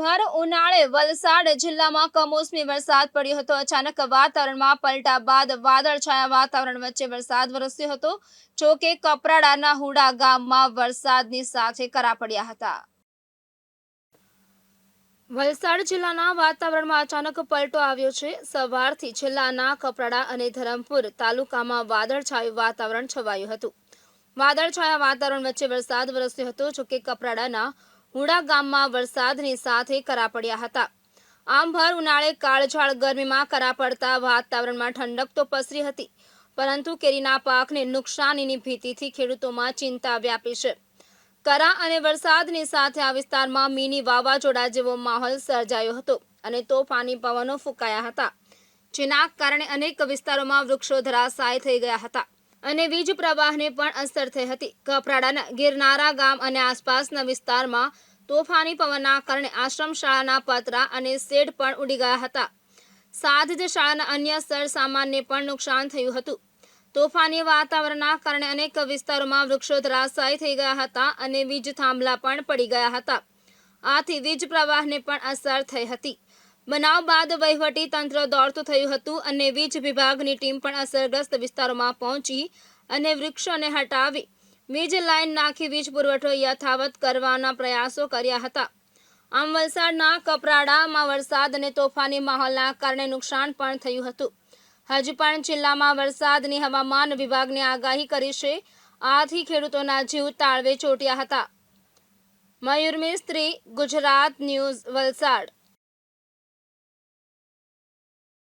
ભર ઉનાળે વલસાડ જિલ્લામાં કમોસમી વરસાદ પડ્યો હતો. અચાનક વાતાવરણમાં પલટા બાદ વાદળછાયા વાતાવરણ વચ્ચે વરસાદ વરસ્યો હતો. જો કે કપરાડાના હુડા ગામમાં વરસાદની સાથે કરા પડ્યા હતા. વલસાડ જિલ્લાના વાતાવરણમાં અચાનક પલટો આવ્યો છે. સવારથી જિલ્લાના કપરાડા અને ધરમપુર તાલુકામાં વાદળછાયું વાતાવરણ છવાયું હતું. વાદળછાયા વાતાવરણ વચ્ચે વરસાદ વરસ્યો હતો. જો કે કપરાડાના હુડા ગામમાં વરસાદની સાથે કરા પડ્યા હતા. આમ ઉનાળે કાળઝાળ ગરમીમાં કરા પડતા વાતાવરણમાં ઠંડક તો પસરી હતી, પરંતુ કેરીના પાકને નુકસાનીની ભીતિથી ખેડૂતોમાં ચિંતા વ્યાપી છે. કરા અને વરસાદની સાથે આ વિસ્તારમાં મિની વાવાઝોડા જેવો માહોલ સર્જાયો હતો અને તોફાની પવનો ફૂંકાયા હતા, જેના કારણે અનેક વિસ્તારોમાં વૃક્ષો ધરાશાય થઈ ગયા હતા. અને વીજ પ્રવાહને પણ અસર થઈ હતી. કપરાડાના ગિરનારા ગામ અને આસપાસના વિસ્તારમાં તોફાની પવનના કારણે આશ્રમ શાળાના પતરા અને શેડ પણ ઉડી ગયા હતા. સાથે જ શાળાના અન્ય સરસામાનને પણ નુકસાન થયું હતું. તોફાની વાતાવરણના કારણે અનેક વિસ્તારોમાં વૃક્ષો ધરાશાયી થઈ ગયા હતા અને વીજ થાંભલા પણ પડી ગયા હતા. આથી વીજ પ્રવાહને પણ અસર થઈ હતી. બનાવ બાદ વહીવટી તંત્ર દોડતું થયું હતું અને વીજ વિભાગની ટીમ પણ અસરગ્રસ્ત વિસ્તારોમાં પહોંચી અને વૃક્ષોને હટાવી વીજ લાઇન નાખી વીજ પુરવઠો યથાવત કરવાના પ્રયાસો કર્યા હતા. આમ વલસાડના કપરાડામાં વરસાદ અને તોફાની માહોલના કારણે નુકસાન પણ થયું હતું. હજુ પણ જિલ્લામાં વરસાદની હવામાન વિભાગની આગાહી કરી છે. આથી ખેડૂતોના જીવ તાળવે ચોટ્યા હતા. મયુર મિસ્ત્રી, ગુજરાત ન્યૂઝ, વલસાડ.